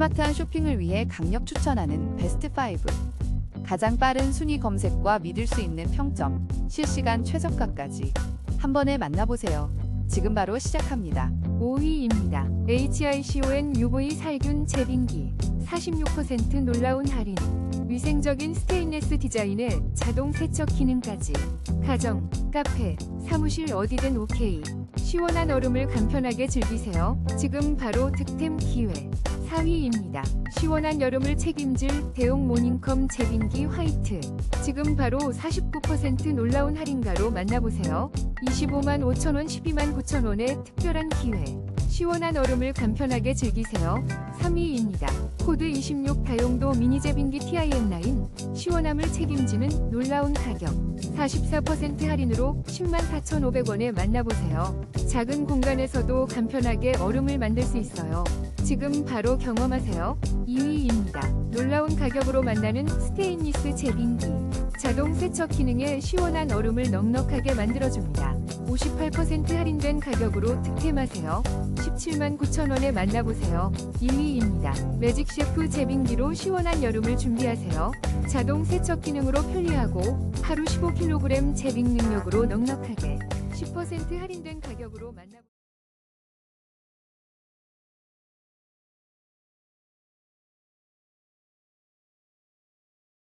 스마트한 쇼핑을 위해 강력 추천하는 베스트 5. 가장 빠른 순위 검색과 믿을 수 있는 평점, 실시간 최저가까지 한 번에 만나보세요. 지금 바로 시작합니다. 5위입니다. HICON UV 살균 제빙기 46% 놀라운 할인 위생적인 스테인레스 디자인에 자동 세척 기능까지 가정, 카페, 사무실 어디든 오케이 시원한 얼음을 간편하게 즐기세요. 지금 바로 득템 기회 4위입니다. 시원한 여름을 책임질 대용 모닝컴 제빙기 화이트 지금 바로 49% 놀라운 할인가로 만나보세요. 25만 5천원 12만 9천원의 특별한 기회 시원한 얼음을 간편하게 즐기세요. 3위입니다. 코드 26 다용도 미니 제빙기 TIN9 시원함을 책임지는 놀라운 가격 44% 할인으로 10만 4,500원에 만나보세요. 작은 공간에서도 간편하게 얼음을 만들 수 있어요. 지금 바로 경험하세요. 2위입니다. 놀라운 가격으로 만나는 스테인리스 제빙기 자동 세척 기능에 시원한 얼음을 넉넉하게 만들어줍니다. 58% 할인된 가격으로 득템하세요. 17만 9천원에 만나보세요. 2위입니다. 매직 셰프 제빙기로 시원한 여름을 준비하세요. 자동 세척 기능으로 편리하고 하루 15kg 제빙 능력으로 넉넉하게 10% 할인된 가격으로 만나보세요.